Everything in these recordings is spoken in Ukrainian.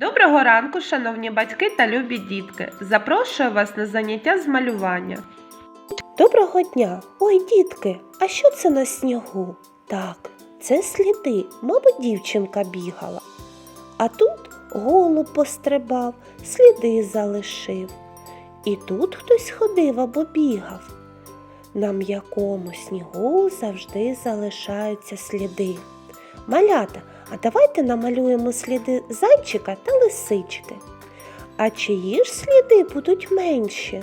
Доброго ранку, шановні батьки та любі дітки! Запрошую вас на заняття з малювання. Доброго дня! Ой, дітки, а що це на снігу? Так, це сліди, мабуть, дівчинка бігала. А тут голуб пострибав, сліди залишив. І тут хтось ходив або бігав. На м'якому снігу завжди залишаються сліди. Малята, а давайте намалюємо сліди зайчика та лисички. А чиї ж сліди будуть менші?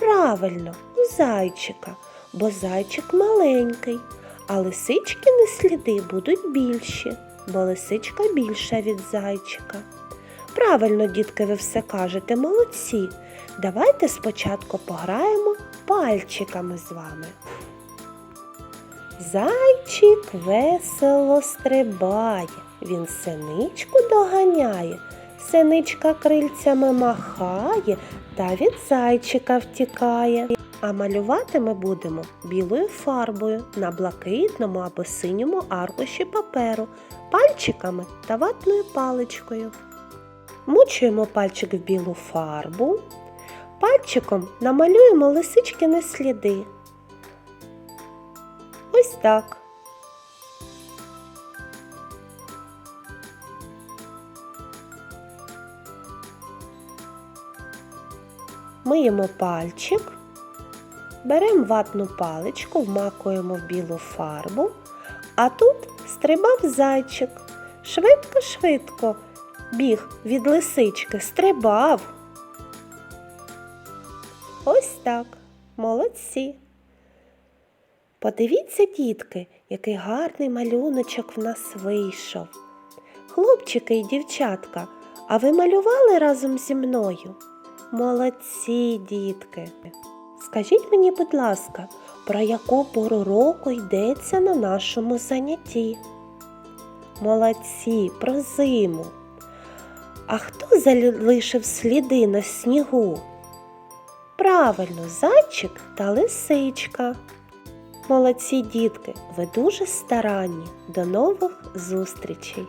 Правильно, у зайчика, бо зайчик маленький, а лисичкини сліди будуть більші, бо лисичка більша від зайчика. Правильно, дітки, ви все кажете, молодці. Давайте спочатку пограємо пальчиками з вами. Зайчик весело стрибає, він синичку доганяє, синичка крильцями махає та від зайчика втікає. А малювати ми будемо білою фарбою на блакитному або синьому аркуші паперу, пальчиками та ватною паличкою. Мучуємо пальчик в білу фарбу. Пальчиком намалюємо лисичкини сліди. Ось так. Миємо пальчик, беремо ватну паличку, вмакуємо в білу фарбу, а тут стрибав зайчик. Швидко-швидко біг від лисички, стрибав. Ось так, молодці. Подивіться, дітки, який гарний малюночок в нас вийшов. Хлопчики і дівчатка, а ви малювали разом зі мною? Молодці, дітки. Скажіть мені, будь ласка, про яку пору року йдеться на нашому занятті? Молодці, про зиму. А хто залишив сліди на снігу? Правильно, зайчик та лисичка. Молодці дітки, ви дуже старанні. До нових зустрічей!